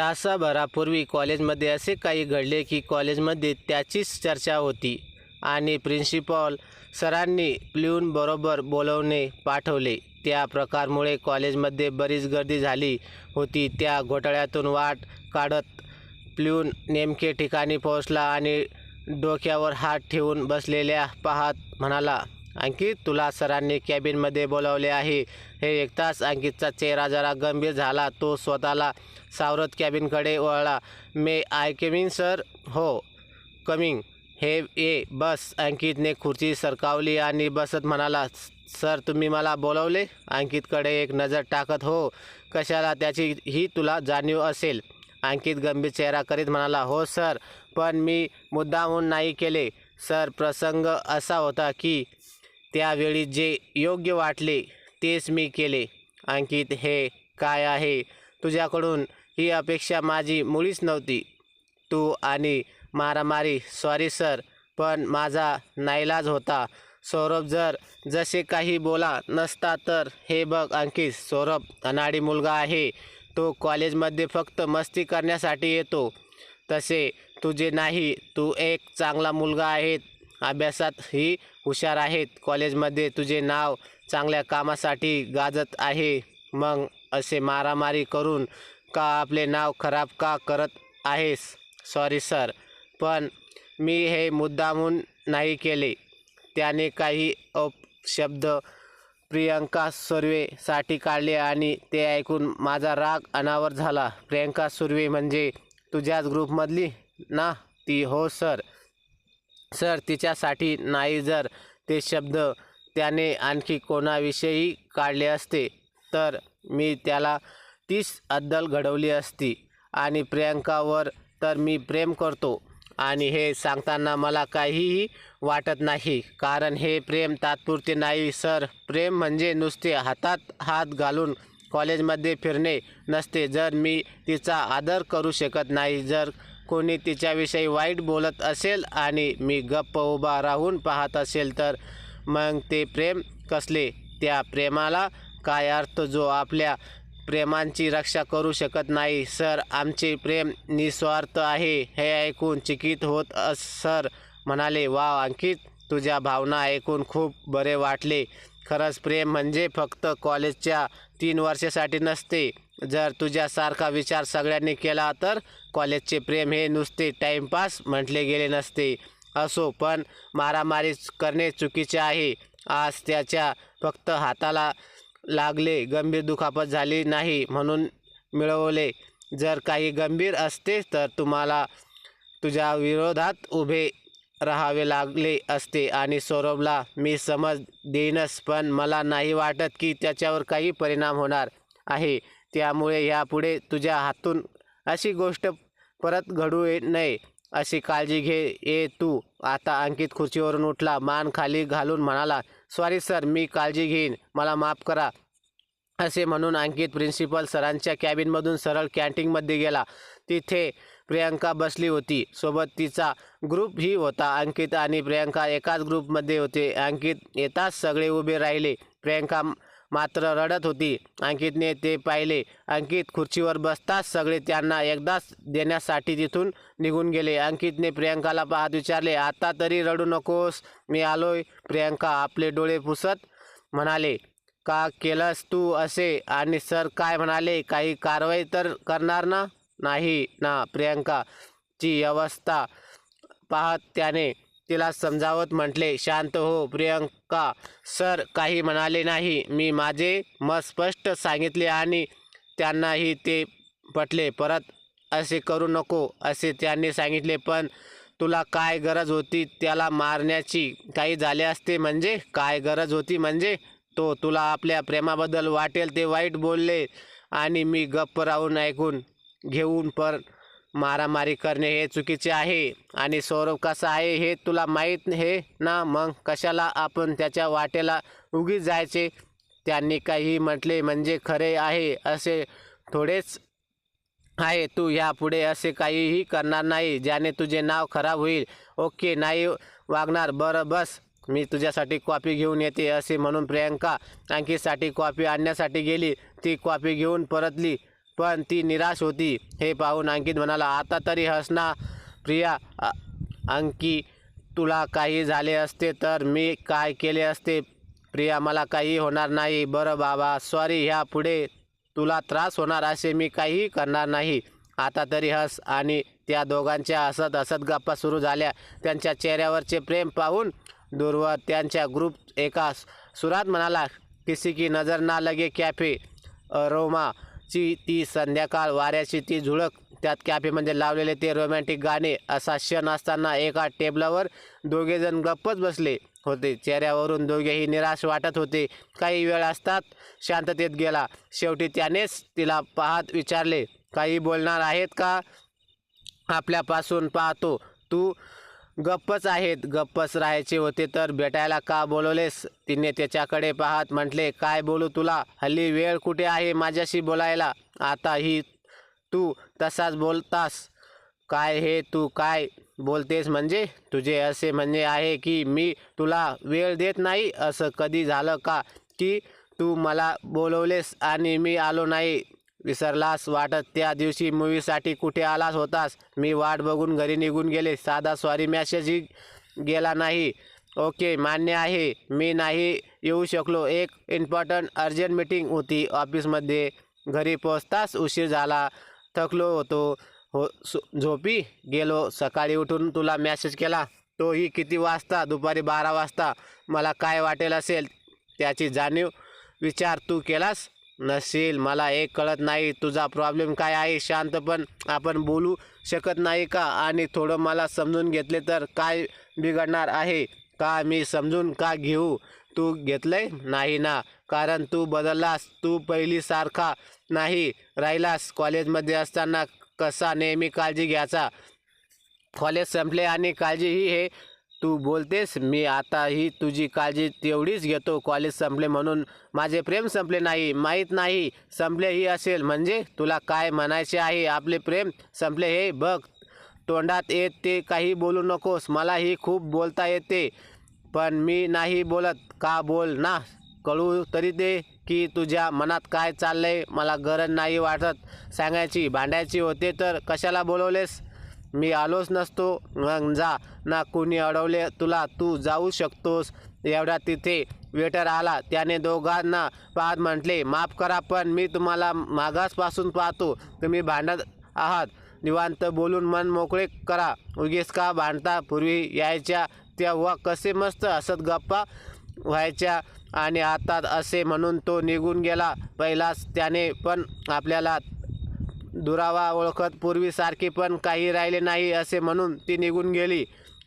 तासाभरापूर्वी कॉलेजमध्ये असे काही घडले की कॉलेजमध्ये त्याचीच चर्चा होती आणि प्रिन्सिपॉल सरांनी प्ल्यूनबरोबर बोलवणे पाठवले. त्या प्रकारमुळे कॉलेजमध्ये बरीच गर्दी झाली होती. त्या घोटाळ्यातून वाट काढत प्ल्यून नेमके ठिकाणी पोहोचला आणि डोक्यावर हात ठेवून बसलेल्या पाहत म्हणाला अंकित तुला सरांनी कॅबिनमध्ये बोलावले आहे. हे ऐकताच अंकितचा चेहरा जरा गंभीर झाला. तो स्वतःला सावरत कॅबिनकडे वळला. May I come in sir हो. कमिंग हे ए बस. अंकितने खुर्ची सरकावली आणि बसत म्हणाला सर तुम्ही मला बोलवले? अंकितकडे एक नजर टाकत हो. कशाला? त्याची ही तुला जाणीव असेल. अंकित गंभीर चेहरा करीत म्हणाला हो सर पण मी मुद्दाहून नाही केले. सर प्रसंग असा होता की त्यावेळी जे योग्य वाटले तेच मी केले. अंकित हे काय आहे? तुझ्याकडून ही अपेक्षा माझी मुळीच नव्हती. तू आणि मारामारी सॉरी सर पण माझा नाईलाज होता. सौरभ जर जसे काही बोला नसता तर हे बघ अंकित सौरभ अनाडी मुलगा आहे. तो कॉलेजमध्ये फक्त मस्ती करण्यासाठी येतो. तसे तुझे नाही तू एक चांगला मुलगा आहे. अभ्यासात ही हुशार आहेत. कॉलेजमध्ये तुझे नाव चांगल्या कामासाठी गाजत आहे. मग असे मारामारी करून का आपले नाव खराब का करत आहेस? सॉरी सर पण मी हे मुद्दामून नाही केले. त्याने काही अपशब्द प्रियंका सुर्वेसाठी काढले आणि ते ऐकून माझा राग अनावर झाला. प्रियंका सुर्वे म्हणजे तुझ्याच ग्रुपमधली ना ती हो सर सर तिच्यासाठी नाही जर ते शब्द त्याने आणखी कोणाविषयी काढले असते तर मी त्याला तीच अद्दल घडवली असती आणि प्रियांकावर तर मी प्रेम करतो आणि हे सांगताना मला काहीही वाटत नाही. कारण हे प्रेम तात्पुरते नाही सर. प्रेम म्हणजे नुसते हातात हात घालून कॉलेजमध्ये फिरणे नसते. जर मी तिचा आदर करू शकत नाही जर कोणी तिच्याविषयी वाईट बोलत असेल आणि मी गप्प उभा राहून पाहत असेल तर मग ते प्रेम कसले? त्या प्रेमाला काय अर्थ? जो आपल्या प्रेमांची रक्षा करू शकत नाही. सर आमचे प्रेम निस्वार्थ आहे हे ऐकून चिकित होत अस सर म्हणाले वा अंकित तुझ्या भावना ऐकून खूप बरे वाटले. खरंच प्रेम म्हणजे फक्त कॉलेजच्या तीन वर्षासाठी नसते. जर तुझ्यासारखा विचार सगळ्यांनी केला तर कॉलेजचे प्रेम हे नुसते टाईमपास म्हटले गेले नसते. असो पण मारामारी करणे चुकीचे आहे. आज त्याच्या फक्त हाताला लागले गंभीर दुखापत झाली नाही म्हणून मिळवले. जर काही गंभीर असते तर तुम्हाला तुझ्या विरोधात उभे राहावे लागले असते. आणि सौरभला मी समज देईनच पण मला नाही वाटत की त्याच्यावर काही परिणाम होणार आहे. त्यामुळे यापुढे तुझ्या हातून अशी गोष्ट परत घडू ये- नये. अशी काळजी घे ये तू. आता अंकित खुर्चीवरून उठला मान खाली घालून म्हणाला सॉरी सर मी काळजी घेईन. मला माफ करा. असे म्हणून अंकित प्रिन्सिपल सरांच्या कॅबिनमधून सरळ कॅन्टीनमध्ये गेला. तिथे प्रियंका बसली होती. सोबत तिचा ग्रुपही होता. अंकित आणि प्रियंका एकाच ग्रुपमध्ये होते. अंकित येताच सगळे उभे राहिले. प्रियंका मात्र रडत होती. अंकितने ते पाहिले. अंकित खुर्चीवर बसताच सगळे त्यांना एकदाच देण्यासाठी तिथून निघून गेले. अंकितने प्रियंकाला पाहत विचारले आता तरी रडू नकोस. मी आलोय. प्रियंका आपले डोळे पुसत म्हणाले का केलंस तू असे? आणि सर काय म्हणाले? काही कारवाई तर करणार ना? नाही ना प्रियंका ची अवस्था पाहत त्याने तिला समजावत म्हटले शांत हो प्रियंका सर काही म्हणाले नाही. मी माझे मत स्पष्ट सांगितले आणि त्यांनाही ते पटले. परत असे करू नको असे त्यांनी सांगितले. पण तुला काय गरज होती? त्याला मारण्याची काही झाले असते म्हणजे? काय गरज होती म्हणजे? तो तुला आपल्या प्रेमाबद्दल वाटेल ते वाईट बोलले आणि मी गप्प राहून ऐकून घेऊन पर मारामारी करणे हे चुकीचे आहे. आणि सौरभ कसा आहे हे तुला माहीत हे ना? मग कशाला आपण त्याच्या वाटेला उगीच जायचे? त्यांनी काही म्हटले म्हणजे खरे आहे असे थोडेच आहे. तू ह्यापुढे असे काहीही करणार नाही ज्याने तुझे नाव खराब होईल. ओके नाही वागणार. बरं बस. मी तुझ्यासाठी कॉफी घेऊन येते असे म्हणून प्रियांका आणखीसाठी कॉफी आणण्यासाठी गेली. ती कॉफी घेऊन परतली. पण ती निराश होती. हे पाहून अंकित म्हणाला आता तरी हसना प्रिया. अंकी तुला काही झाले असते तर मी काय केले असते? प्रिया मला काही होणार नाही. बरं बाबा सॉरी ह्या पुढे तुला त्रास होणार असे मी काहीही करणार नाही. आता तरी हस. आणि त्या दोघांच्या हसत हसत गप्पा सुरू झाल्या. त्यांच्या चेहऱ्यावरचे प्रेम पाहून दूरवर त्यांच्या ग्रुप एका सुरात म्हणाला किसी की नजर ना लगे कॅफे अरोमा ची ती संध्याकाळ वाऱ्याची ती झुळक त्यात कॅफेमध्ये लावलेले ते रोमॅन्टिक गाणे असा क्षण असताना एका टेबलावर दोघेजण गप्पच बसले होते. चेहऱ्यावरून दोघेही निराश वाटत होते. काही वेळ असतात शांततेत गेला. शेवटी त्यानेच तिला पाहत विचारले काही बोलणार आहेत का? आपल्यापासून पाहतो. तू गप्पच आहेत गप्पच राहायचे होते. तर भेटायला का बोलवलेस? तिने त्याच्याकडे पाहत म्हटले काय बोलू तुला? हल्ली वेळ कुठे आहे माझ्याशी बोलायला? आता ही तू तसाच बोलतास. काय हे तू काय बोलतेस म्हणजे? तुझे असे म्हणणे आहे की मी तुला वेळ देत नाही. असं कधी झालं का की तू मला बोलवलेस आणि मी आलो नाही? विसरलास वाटत त्या दिवशी मूवीसाठी कुठे आलास होतास? मी वाट बघून घरी निघून गेले. साधा सॉरी मॅसेजही गेला नाही. ओके मान्य आहे. मी नाही येऊ शकलो. एक इम्पॉर्टंट अर्जंट मीटिंग होती. ऑफिसमध्ये घरी पोचताच उशीर झाला. थकलो होतो. हो झोपी गेलो. सकाळी उठून तुला मॅसेज केला. तोही किती वाजता? दुपारी बारा वाजता. मला काय वाटेल असेल? त्याची जाणीव विचार तू केलास? नसेल. मला एक कळत नाही. तुझा प्रॉब्लेम काय आहे? शांत पण आपण बोलू शकत नाही का? आणि थोडं मला समजून घेतले तर काय बिघडणार आहे? का मी समजून का घेऊ? तू घेतलंय? नाही ना. कारण तू बदललास. तू पहिलीसारखा नाही राहिलास. कॉलेजमध्ये असताना कसा नेहमी काळजी घ्यायचा? कॉलेज संपले आणि काळजी ही हे तू बोलतेस मी आता ही तुझी काळजी तेवढीच घेतो. कॉलेज संपले म्हणून माझे प्रेम संपले नाही. माहीत नाही संपले ही असेल. म्हणजे तुला काय म्हणायचे आहे? आपले प्रेम संपले हे बघ. तोंडात येत ते काही बोलू नकोस. मलाही खूप बोलता येते. पण मी नाही बोलत. का बोल ना? कळू तरी दे की तुझ्या मनात काय चाललंय? मला गरज नाही वाटत. सांगायची भांडायची होते तर कशाला बोलवलेस? मी आलोच नसतो. मग जा. ना कुणी अडवले तुला तू जाऊ शकतोस. एवढ्या तिथे वेटर आला. त्याने दोघांना पाहत म्हटले माफ करा पण मी तुम्हाला मागासपासून पाहतो. तुम्ही भांडत आहात. निवांत बोलून मन मोकळे करा. उगीच का भांडता? पूर्वी यायच्या तेव्हा कसे मस्त हसत गप्पा व्हायच्या आणि आता असे म्हणून तो निघून गेला. पहिलाच त्याने पण आपल्याला दुरावा ओळखत पूर्वीसारखी पण काही राहिले नाही असे म्हणून ती निघून गेली.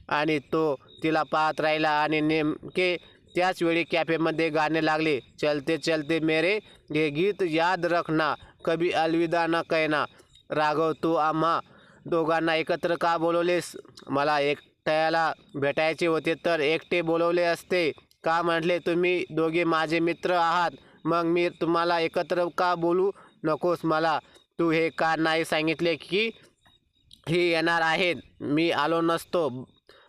आणि तो तिला पाहत राहिला आणि नेमके त्याच वेळी कॅफेमध्ये गाणे लागले. चलते चलते मेरे हे गीत याद रखना कभी अलविदा न कहना. राघव तू आम्हा दोघांना एकत्र का बोलवलेस? मला एकट्याला भेटायचे होते तर एकटे बोलवले असते. का म्हटले तुम्ही दोघे माझे मित्र आहात. मग मी तुम्हाला एकत्र का बोलू नकोस मला? तू हे का नाही सांगितले की ही येणार आहेत? मी आलो नसतो.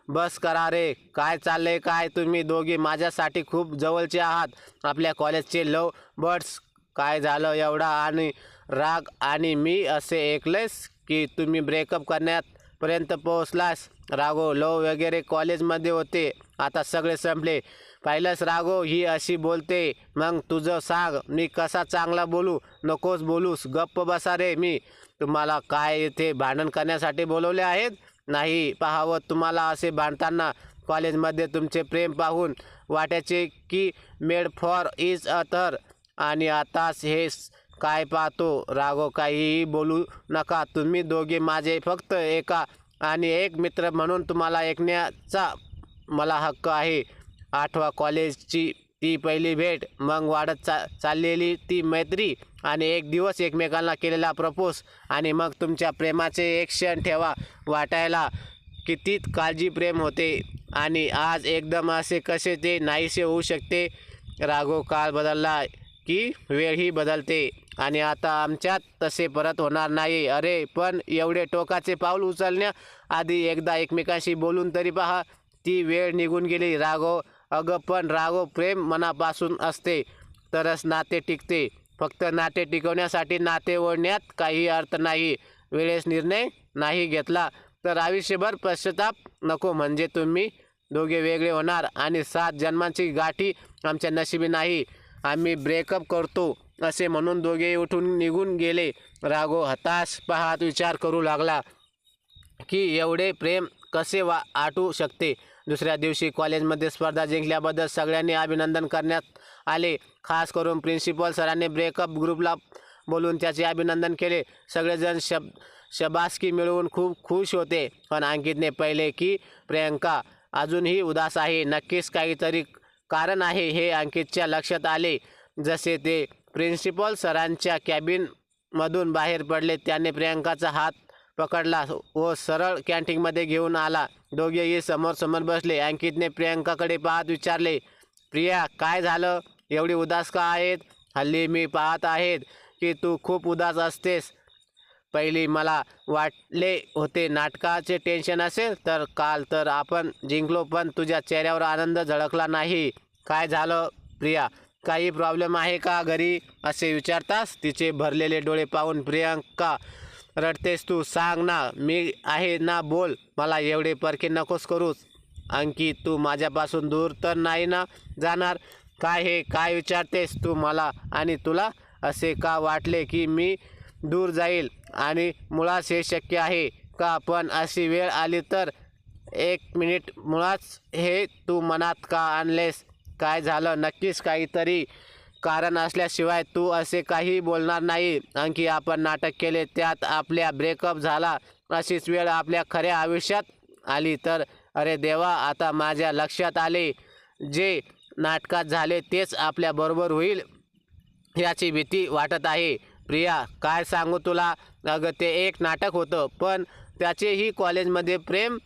बस करा रे. काय चाललंय काय? तुम्ही दोघे माझ्यासाठी खूप जवळचे आहात. आपल्या कॉलेजचे लव बर्ड्स काय झालं एवढा? आणि राग आणि मी असे ऐकलेस की तुम्ही ब्रेकअप करण्यापर्यंत पोहोचलास? रागो लव वगैरे कॉलेजमध्ये होते. आता सगळे संपले. पाहिलंस राघव ही अशी बोलते. मग तुझं सांग मी कसा चांगला बोलू? नकोस बोलूस गप्प बसा रे मी. तुम्हाला काय येथे भांडण करण्यासाठी बोलवले आहेत? नाही पाहावं तुम्हाला असे भांडताना कॉलेजमध्ये तुमचे प्रेम पाहून वाटायचे की मेड फॉर इज अथर आणि आताच हे काय पाहतो? राघव काहीही बोलू नका. तुम्ही दोघे माझे फक्त एका आणि एक मित्र म्हणून तुम्हाला ऐकण्याचा मला हक्क आहे. आठवा कॉलेजची ती पहिली भेट. मग वाढत चा चाललेली ती मैत्री आणि एक दिवस एकमेकांना केलेला प्रपोज. आणि मग तुमच्या प्रेमाचे एक क्षण ठेवा. वाटायला किती काळजी प्रेम होते. आणि आज एकदम असे कसे ते नाहीसे होऊ शकते. राघो काळ बदलला की वेळही बदलते. आणि आता आमच्यात तसे परत होणार नाही. अरे पण एवढे टोकाचे पाऊल उचलण्याआधी एकदा एकमेकांशी बोलून तरी पहा. ती वेळ निघून गेली. राघव अगं पण राघव प्रेम मनापासून असते तरच नाते टिकते. फक्त नाते टिकवण्यासाठी नाते ओढण्यात काही अर्थ नाही. वेळेस निर्णय नाही घेतला तर आयुष्यभर पश्चाताप नको. म्हणजे तुम्ही दोघे वेगळे होणार आणि सात जन्मांची गाठी आमच्या नशिबी नाही. आम्ही ब्रेकअप करतो असे म्हणून दोघे उठून निघून गेले. राघो हताश पाहत विचार करू लागला की एवढे प्रेम कसे वा आटू शकते? दुसऱ्या दिवशी कॉलेजमध्ये स्पर्धा जिंकल्याबद्दल सगळ्यांनी अभिनंदन करण्यात आले. खास करून प्रिन्सिपल सरांनी ब्रेकअप ग्रुपला बोलून त्याचे अभिनंदन केले. सगळेजण शब शबासकी मिळवून खूप खुश होते. पण अंकितने पहिले की प्रियंका अजूनही उदास आहे. नक्कीच काहीतरी कारण आहे हे अंकितच्या लक्षात आले. जसे ते प्रिन्सिपल सरांच्या कॅबिनमधून बाहेर पडले त्याने प्रियंकाचा हात पकडला. व सरळ कॅन्टीनमध्ये घेऊन आला. दोघेही समोर समोर बसले. अंकितने प्रियंकाकडे पाहत विचारले प्रिया काय झालं? एवढी उदास का आहेत? हल्ली मी पाहत आहेत की तू खूप उदास असतेस. पहिली मला वाटले होते नाटकाचे टेन्शन असेल तर काल तर आपण जिंकलो पण तुझ्या चेहऱ्यावर आनंद झळकला नाही. काय झालं प्रिया? काही प्रॉब्लेम आहे का घरी? असे विचारतास तिचे भरलेले डोळे पाहून प्रियांका रडतेस तू सांग ना मी आहे ना बोल मला एवढे परके नकोस करूच आणखी तू माझ्यापासून दूर तर नाही ना जाणार. काय हे काय विचारतेस तू मला? आणि तुला असे का वाटले की मी दूर जाईल? आणि मुळास हे शक्य आहे का? पण अशी वेळ आली तर एक मिनिट मुळाच हे तू मनात का आणलेस? काय झालं? नक्कीच काहीतरी कारण असल्याशिवाय तू असे काही बोलणार नाही. आणखी आपण नाटक केले त्यात आपल्या ब्रेकअप झाला अशीच वेळ आपल्या खऱ्या आयुष्यात आली. तर अरे देवा आता माझ्या लक्षात आले जे नाटकात झाले तेच आपल्याबरोबर होईल याची भीती वाटत आहे. प्रिया काय सांगू तुला? अगं ते एक नाटक होतं पण त्याचेही कॉलेजमध्ये प्रेम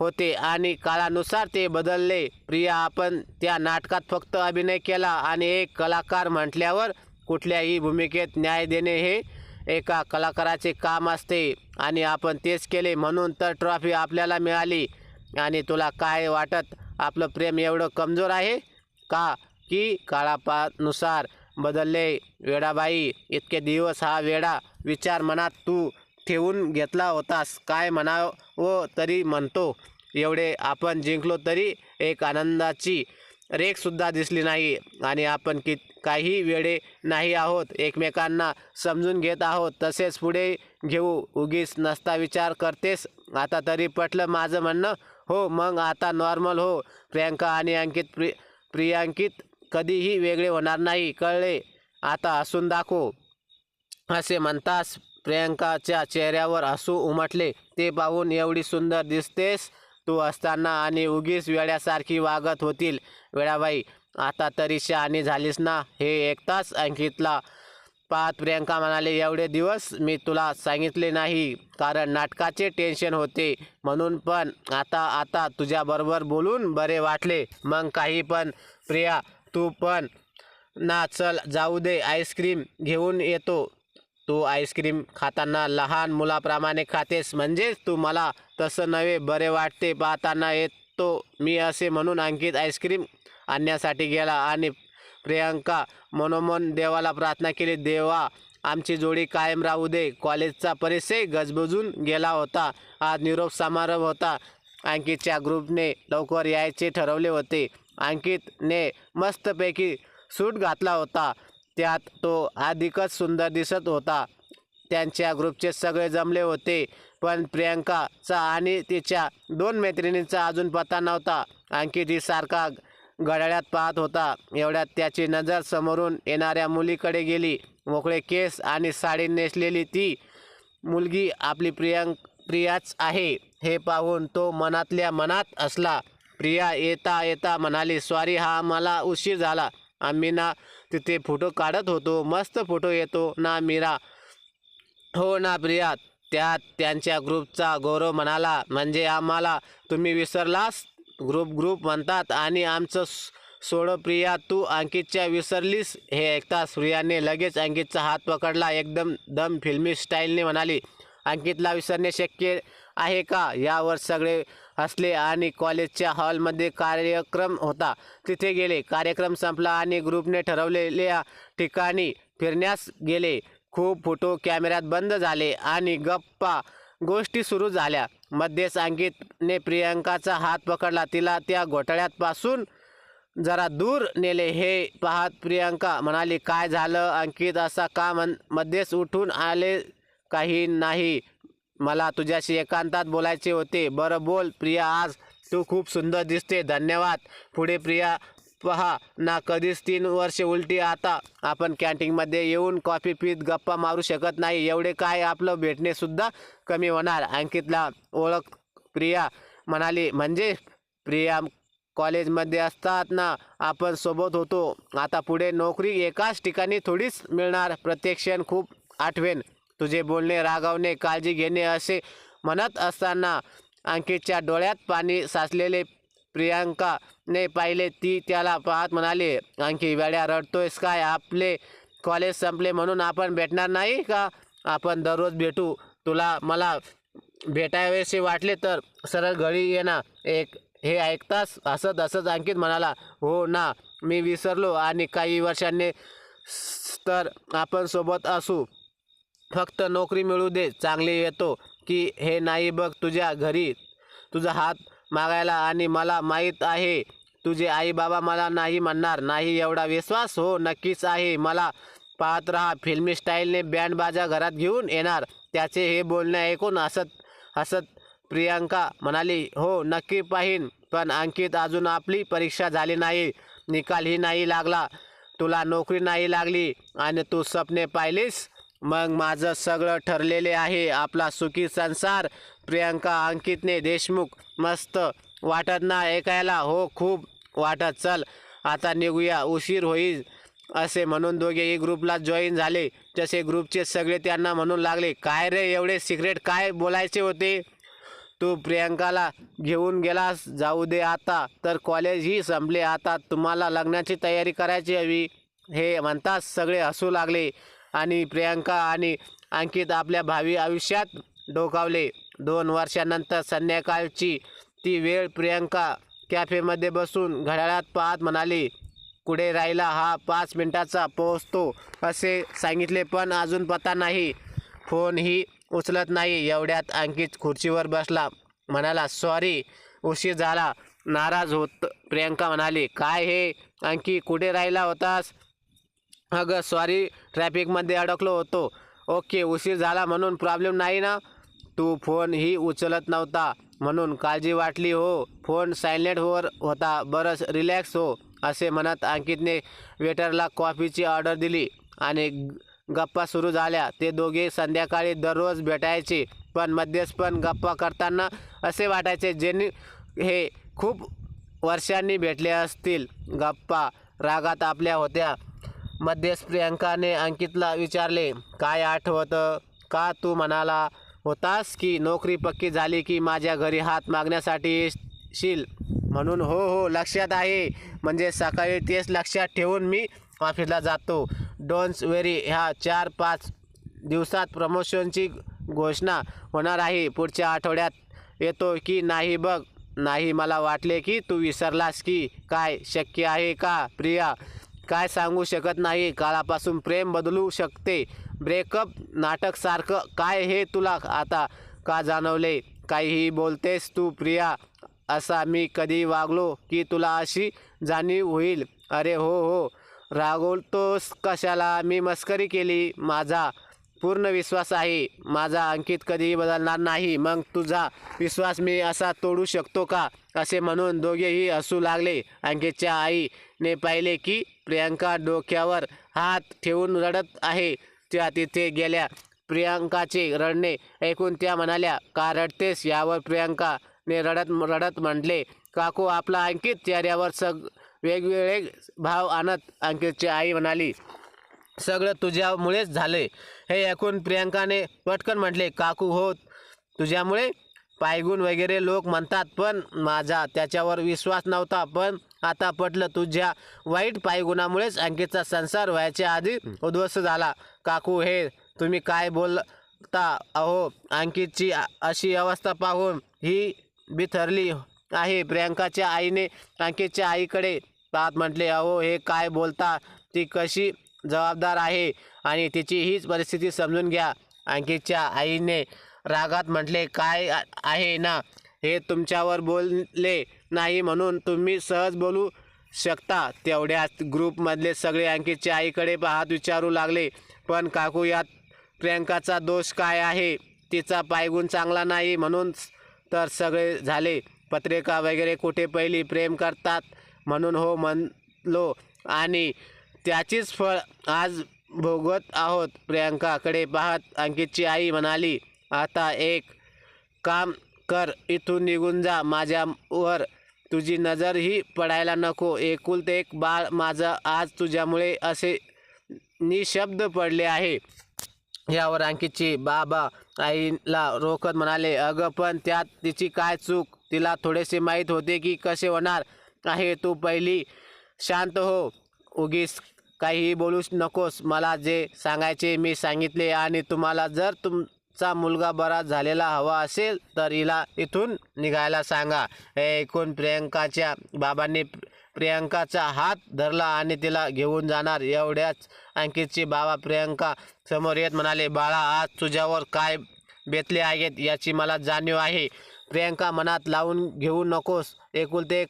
होते आणि काळानुसार ते बदलले. प्रिया आपण त्या नाटकात फक्त अभिनय केला आणि एक कलाकार म्हटल्यावर कुठल्याही भूमिकेत न्याय देणे हे एका कलाकाराचे काम असते. आणि आपण तेच केले म्हणून तर ट्रॉफी आपल्याला मिळाली. आणि तुला काय वाटत? आपलं प्रेम एवढं कमजोर आहे का की काळापानुसार बदलले? वेडाबाई इतके दिवस हा वेडा विचार मनात तू ठेवून घेतला होतास. काय म्हणावं तरी म्हणतो. एवढे आपण जिंकलो तरी एक आनंदाची रेखसुद्धा दिसली नाही. आणि आपण कि काही वेळे नाही आहोत. एकमेकांना समजून घेत आहोत. तसेच पुढे घेऊ. उगीच नसता विचार करतेस. आता तरी पटलं माझं म्हणणं. हो मग आता नॉर्मल हो. प्रियांका आणि अंकित प्रि प्रियांकित कधीही वेगळे होणार नाही. कळले? आता हसून दाखव. असे म्हणतास. प्रियंकाच्या चेहऱ्यावर असू उमटले. ते पाहून एवढी सुंदर दिसतेस तू असताना आणि उगीच वेड्यासारखी वागत होतील. वेळाबाई आता तरी शहाणी झालीस ना? हे एकताच अंकितला पाहत प्रियंका म्हणाले एवढे दिवस मी तुला सांगितले नाही कारण नाटकाचे टेन्शन होते. म्हणून पण आता आता तुझ्याबरोबर बोलून बरे वाटले. मग काही पण प्रिया तू पण ना चल जाऊ दे आईस्क्रीम घेऊन येतो. तू आईस्क्रीम खाताना लहान मुलाप्रमाणे खातेस म्हणजेच तू मला तसं नव्हे बरे वाटते पाहताना येतो मी असे म्हणून अंकित आईस्क्रीम आणण्यासाठी गेला आणि प्रियंका मनोमन देवाला प्रार्थना केली देवा आमची जोडी कायम राहू दे. कॉलेजचा परिचय गजबजून गेला होता. आज निरोप समारंभ होता. अंकितच्या ग्रुपने लवकर यायचे ठरवले होते. अंकितने मस्तपैकी सूट घातला होता. त्यात तो अधिकच सुंदर दिसत होता. त्यांच्या ग्रुपचे सगळे जमले होते पण प्रियांकाचा आणि तिच्या दोन मैत्रिणींचा अजून पत्ता नव्हता. आणखी ती सारखा घड्याळ्यात पाहत होता. एवढ्यात त्याची नजर समोरून येणाऱ्या मुलीकडे गेली. मोकळे केस आणि साडी नेसलेली ती मुलगी आपली प्रियंक प्रियाच आहे हे पाहून तो मनातल्या मनात असला. प्रिया येता येता म्हणाली सॉरी हा मला उशीर झाला. आम्ही ना तिथे फोटो काढत होतो मस्त फोटो येतो ना मीरा? हो ना प्रिया त्यात त्यांच्या ग्रुपचा गौरव म्हणाला म्हणजे आम्हाला तुम्ही विसरलास? ग्रुप ग्रुप म्हणतात आणि आमचं सोडो सोड प्रिया तू अंकितच्या विसरलीस? हे ऐकताच प्रियाने लगेच अंकितचा हात पकडला एकदम दम फिल्मी स्टाईलने म्हणाली अंकितला विसरणे शक्य आहे का? यावर सगळे असले आणि कॉलेजच्या हॉलमध्ये कार्यक्रम होता. तिथे गेले. कार्यक्रम संपला आणि ग्रुपने ठरवलेल्या ठिकाणी फिरण्यास गेले. खूप फोटो कॅमेऱ्यात बंद झाले आणि गप्पा गोष्टी सुरू झाल्या. मध्येच अंकितने प्रियंकाचा हात पकडला. तिला त्या घोटाळ्यापासून जरा दूर नेले. हे पाहत प्रियंका म्हणाली काय झालं? अंकित असा का मन मध्येच उठून आले काही नाही. मला तुझ्याशी एकांतात बोलायचे होते. बरं बोल प्रिया. आज तू खूप सुंदर दिसते. धन्यवाद. पुढे प्रिया पहा ना कधीच तीन वर्षे उलटी. आता आपण कॅन्टीनमध्ये येऊन कॉफी पीत गप्पा मारू शकत नाही. एवढे काय आपलं भेटणेसुद्धा कमी होणार. अंकितला ओळख प्रिया म्हणाली. म्हणजे? प्रिया कॉलेजमध्ये असतात ना आपण सोबत होतो. आता पुढे नोकरी एकाच ठिकाणी थोडीच मिळणार. प्रत्येक क्षण खूप आठवेन. तुझे बोलणे रागावणे काळजी घेणे असे म्हणत असताना अंकितच्या डोळ्यात पाणी साचलेले प्रियांकाने पाहिले. ती त्याला पाहत म्हणाली आणखी वेड्या रडतोयस काय? आपले कॉलेज संपले म्हणून आपण भेटणार नाही का? आपण दररोज भेटू. तुला मला भेटावेसे वाटले तर सरळ घरी ये ना. एक हे ऐकताच हसत हसत अंकित म्हणाला हो ना मी विसरलो आणि काही वर्षांनी तर आपण सोबत असू. फक्त नोकरी मिळू दे चांगली येतो की हे नाही बघ तुझ्या घरी. तुझा हात मागायला आणि मला माहीत आहे तुझे आई बाबा मला नाही म्हणणार नाही एवढा विश्वास? हो नक्कीच आहे. मला पाहत राहा फिल्मी स्टाईलने बँड बाजा घरात घेऊन येणार त्याचे हे बोलणे ऐकून हसत हसत प्रियांका म्हणाली हो नक्की पाहीन पण अंकित अजून आपली परीक्षा झाली नाही निकालही नाही लागला. तुला नोकरी नाही लागली आणि तू स्वप्ने पाहिलीस? मग माझं सगळं ठरलेले आहे. आपला सुखी संसार प्रियांका अंकितने देशमुख मस्त वाटत ना ऐकायला? हो खूप वाटत. चल आता निघूया. उशीर होईल असे म्हणून दोघेही ग्रुपला जॉईन झाले. जसे ग्रुपचे सगळे त्यांना म्हणून लागले काय रे एवढे सिक्रेट काय बोलायचे होते? तू प्रियांकाला घेऊन गेलास? जाऊ दे आता. तर कॉलेजही संपले. आता तुम्हाला लग्नाची तयारी करायची हवी. हे म्हणताच सगळे हसू लागले. आणि प्रियांका आणि अंकित आपल्या भावी आयुष्यात डोकावले. दोन वर्षानंतर संध्याकाळची ती वेळ प्रियांका कॅफेमध्ये बसून घड्याळात पाहत म्हणाली कुठे राहिला हा पाच मिनटाचा पोहोचतो असे सांगितले पण अजून पत्ता नाही. फोनही उचलत नाही. एवढ्यात अंकित खुर्चीवर बसला. म्हणाला सॉरी उशीर झाला. नाराज होत. प्रियांका म्हणाली काय हे? अंकी कुठे राहिला होतास? अगं सॉरी ट्रॅफिकमध्ये अडकलो होतो. ओके उशीर झाला म्हणून प्रॉब्लेम नाही ना? तू फोनही उचलत नव्हता म्हणून काळजी वाटली हो. फोन सायलेंटवर होता. बरंच रिलॅक्स हो असे म्हणत अंकितने वेटरला कॉफीची ऑर्डर दिली आणि गप्पा सुरू झाल्या. ते दोघे संध्याकाळी दररोज भेटायचे पण मध्येच पण गप्पा करताना असे वाटायचे जेणे हे खूप वर्षांनी भेटले असतील. गप्पा रागात आपल्या होत्या. मध्येच प्रियांकाने अंकितला विचारले काय आठवतं? का तू म्हणाला होतास की नोकरी पक्की झाली की माझ्या घरी हात मागण्यासाठी येशील? म्हणून हो हो लक्षात आहे. म्हणजे सकाळी तेच लक्षात ठेवून मी ऑफिसला जातो. डोन्स वेरी ह्या चार पाच दिवसात प्रमोशनची घोषणा होणार आहे. पुढच्या आठवड्यात येतो की नाही बघ. नाही मला वाटले की तू विसरलास की काय? शक्य आहे का प्रिया? काय सांगू शकत नाही. काळापासून प्रेम बदलू शकते. ब्रेकअप नाटक सारखं काय हे तुला आता का जाणवले? काहीही बोलतेस तू प्रिया. असा मी कधी वागलो की तुला अशी जाणीव होईल? अरे हो हो. रागवतोस कशाला? मी मस्करी केली. माझा पूर्ण विश्वास आहे. माझा अंकित कधीही बदलणार नाही. मग तुझा विश्वास मी असा तोडू शकतो का? असे म्हणून दोघेही हसू लागले. अंकितच्या आईने पाहिले की प्रियांका डोक्यावर हात ठेवून रडत आहे. त्या तिथे गेल्या. प्रियांकाचे रडणे ऐकून त्या म्हणाल्या का रडतेस यावर प्रियांकाने रडत रडत म्हटले काकू आपला अंकित चेहऱ्यावर सग वेगवेगळे भाव आणत अंकितची आई म्हणाली. सगळं तुझ्यामुळेच झाले हे ऐकून प्रियांकाने पटकन म्हटले काकू हो तुझ्यामुळे पायगुण वगैरे लोक म्हणतात पण माझा त्याच्यावर विश्वास नव्हता. पण आता पटलं तुझ्या वाईट पायगुणामुळेच अंकितचा संसार व्हायच्या आधी उद्ध्वस्त झाला. काकू हे तुम्ही काय बोलता अहो? अंकितची अशी अवस्था पाहून ही बिथरली आहे. प्रियांकाच्या आईने अंकितच्या आईकडे पाहत म्हटले अहो हे काय बोलता? ती कशी जबाबदार आहे? आणि तिची हीच परिस्थिती समजून घ्या. अंकितच्या आईने रागात म्हटले काय आहे ना? हे तुमच्यावर बोलले नाही म्हणून तुम्ही सहज बोलू शकता. तेवढ्यात ग्रुपमधले सगळे अंकितच्या आईकडे पाहत विचारू लागले पण काकू यात प्रियंकाचा दोष काय आहे? तिचा पायगुण चांगला नाही म्हणून तर सगळे झाले. पत्रिका वगैरे कुठे पहिली प्रेम करतात म्हणून हो म्हणलो आणि त्याचीच फळ आज भोगत आहोत. प्रियंकाकडे पाहत अंकितची आई म्हणाली आता एक काम कर इथून निघून जा. माझ्यावर तुझी नजरही पडायला नको. एकुलत एक बाळ माझं आज तुझ्यामुळे असे निशब्द पडले आहे. यावर अंकितची बाबा आईला रोखत म्हणाले अगं पण त्यात तिची काय चूक? तिला थोडेसे माहीत होते की कसे होणार आहे तू पहिली शांत हो. उगीस काहीही बोलू नकोस. मला जे सांगायचे मी सांगितले आणि तुम्हाला जर तुम चा मुलगा बरा झालेला हवा असेल तर हिला इथून निघायला सांगा. हे ऐकून प्रियंकाच्या बाबांनी प्रियंकाचा हात धरला आणि तिला घेऊन जाणार. एवढ्याच अंकितचे बाबा प्रियंका समोर येत म्हणाले बाळा आज तुझ्यावर काय बेतले आहेत याची मला जाणीव आहे. प्रियंका मनात लावून घेऊ नकोस. एकुलते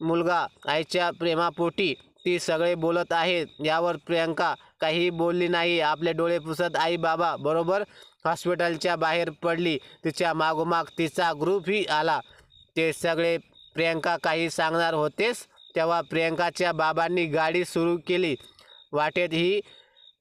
मुलगा आईच्या प्रेमापोटी ती सगळे बोलत आहेत यावर प्रियंका काही बोलली नाही. आपले डोळे पुसत आई बाबा बरोबर हॉस्पिटलच्या बाहेर पडली. तिच्या मागोमाग तिचा ग्रुपही आला. ते सगळे प्रियंका काही सांगणार होतेच तेव्हा प्रियंकाच्या बाबांनी गाडी सुरू केली. वाटेत ही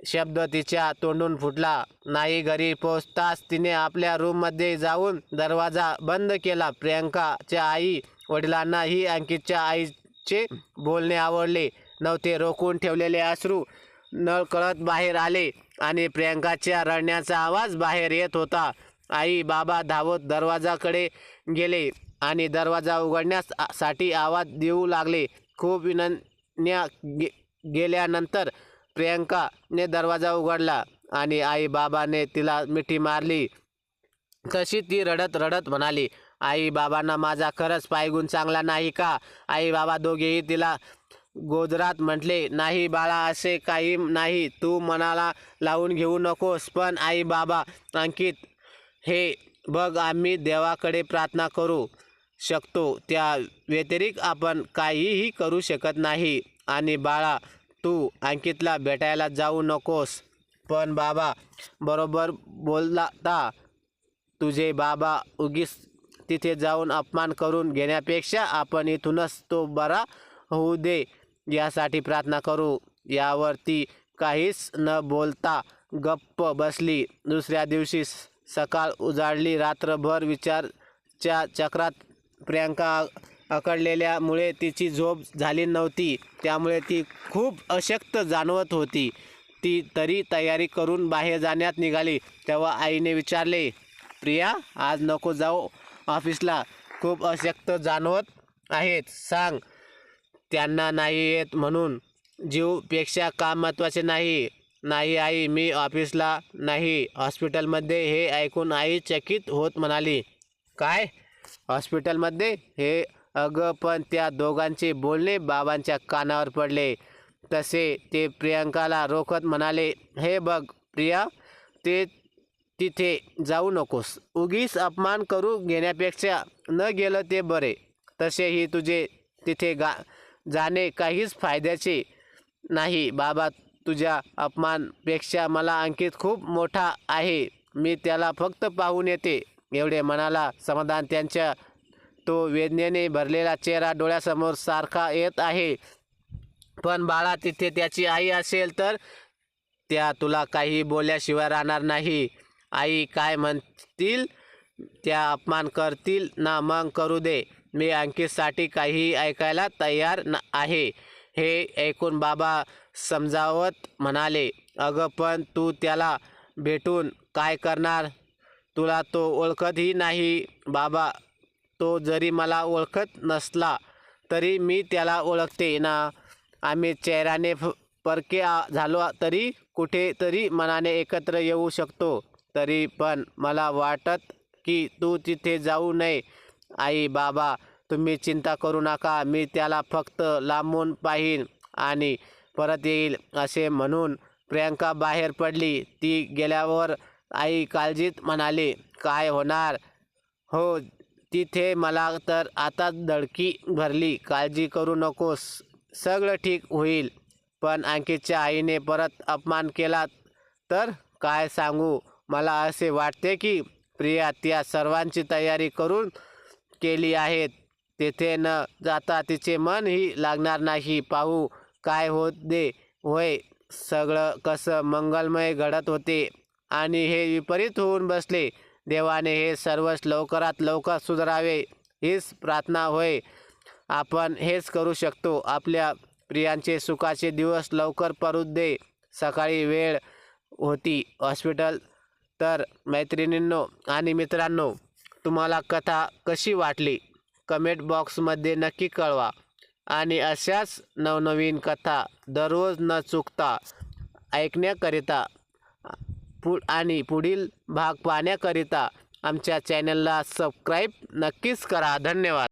शब्द तिच्या तोंडून फुटला. नाही घरी पोचताच तिने आपल्या रूममध्ये जाऊन दरवाजा बंद केला. प्रियंकाच्या आई वडिलांनाही अंकितच्या आईचे बोलणे आवडले. नव्हते रोखून ठेवलेले अश्रू. नळकळत बाहेर आले आणि प्रियांकाच्या रडण्याचा आवाज बाहेर येत होता. आई बाबा धावत दरवाजाकडे गेले आणि दरवाजा उघडण्यास साठी आवाज देऊ लागले. खूप विनंत्या गे गेल्यानंतर प्रियांकाने दरवाजा उघडला आणि आई बाबाने तिला मिठी मारली. तशी ती रडत रडत म्हणाली आई बाबांना माझा खरंच पायगुण चांगला नाही का? आई बाबा दोघेही तिला गोजरात म्हटले नाही बाळा असे काही नाही. तू मनाला लावून घेऊ नकोस पण आई बाबा अंकित हे बघ आम्ही देवाकडे प्रार्थना करू शकतो. त्या व्यतिरिक्त आपण काहीही करू शकत नाही. आणि बाळा तू अंकितला भेटायला जाऊ नकोस. पण बाबा बरोबर बोलता तुझे बाबा उगीच तिथे जाऊन अपमान करून घेण्यापेक्षा आपण इथूनच तो बरा होऊ दे. यासाठी प्रार्थना करू. यावर ती काहीच न बोलता गप्प बसली. दुसऱ्या दिवशी स- सकाळ उजाडली. रात्रभर विचारच्या चक्रात प्रियांका अकडलेल्यामुळे तिची झोप झाली नव्हती. त्यामुळे ती खूप अशक्त जाणवत होती. ती तरी तयारी करून बाहेर जाण्यात निघाली. तेव्हा आईने विचारले प्रिया आज नको जाऊ ऑफिसला. खूप अशक्त जाणवत आहेत. सांग त्यांना नाही येत म्हणून जीवपेक्षा काम महत्त्वाचे नाही. नाही आई मी ऑफिसला नाही. हॉस्पिटलमध्ये हे ऐकून आई चकित होत म्हणाली. काय? हॉस्पिटलमध्ये? हे अगं पण त्या दोघांचे बोलणे बाबांच्या कानावर पडले. तसे ते प्रियांकाला रोखत म्हणाले हे बघ प्रिया ते तिथे जाऊ नकोस. उगीच अपमान करू घेण्यापेक्षा न गेलं ते बरे. तसेही तुझे तिथे गा जाणे काहीच फायद्याचे नाही. बाबा तुझ्या अपमानपेक्षा मला अंकित खूप मोठा आहे. मी त्याला फक्त पाहून येते. एवढे मनाला समाधान त्यांच्या तो वेदनेने भरलेला चेहरा डोळ्यासमोर सारखा येत आहे. पण बाळा तिथे त्याची आई असेल तर त्या तुला काही बोलल्याशिवाय राहणार नाही. आई काय म्हणतील? त्या अपमान करतील? ना मग करू दे. मी अंकितसाठी काही ऐकायला तयार न आहे. हे ऐकून बाबा समजावत म्हणाले अगं पण तू त्याला भेटून काय करणार? तुला तो ओळखतही नाही. बाबा तो जरी मला ओळखत नसला तरी मी त्याला ओळखते ना. आम्ही चेहऱ्याने फ- परके झालो तरी कुठेतरी मनाने एकत्र येऊ शकतो. तरी पण मला वाटत की तू तिथे जाऊ नये. आई बाबा तुम्ही चिंता करू नका मी त्याला फक्त लांबून पाहीन आणि परत येईल असे म्हणून प्रियांका बाहेर पडली. ती गेल्यावर आई काळजीत म्हणाली काय होणार? हो तिथे मला तर आता धडकी भरली काळजी करू नकोस सगळं ठीक होईल. पण अंकितच्या आईने परत अपमान केला तर काय सांगू? मला असे वाटते की प्रिया त्या सर्वांची तयारी करून केली आहेत. तेथे न जाता तिचे मनही लागणार नाही. पाहू काय होत दे. होय सगळं कसं मंगलमय घडत होते. आणि हे विपरीत होऊन बसले. देवाने हे सर्वच लवकरात लवकर सुधारावे. हीच प्रार्थना होय. आपण हेच करू शकतो. आपल्या प्रियांचे सुखाचे दिवस लवकर परू दे. सकाळी वेळ होती हॉस्पिटल. तर मैत्रिणींनो आणि मित्रांनो तुम्हाला कथा कशी वाटली? कमेंट बॉक्समध्ये नक्की कळवा. आणि अशाच नवनवीन कथा दररोज न चुकता ऐकण्याकरिता पु आणि पुढील भाग पाहण्याकरिता आमच्या चॅनलला सबस्क्राईब नक्कीच करा. धन्यवाद.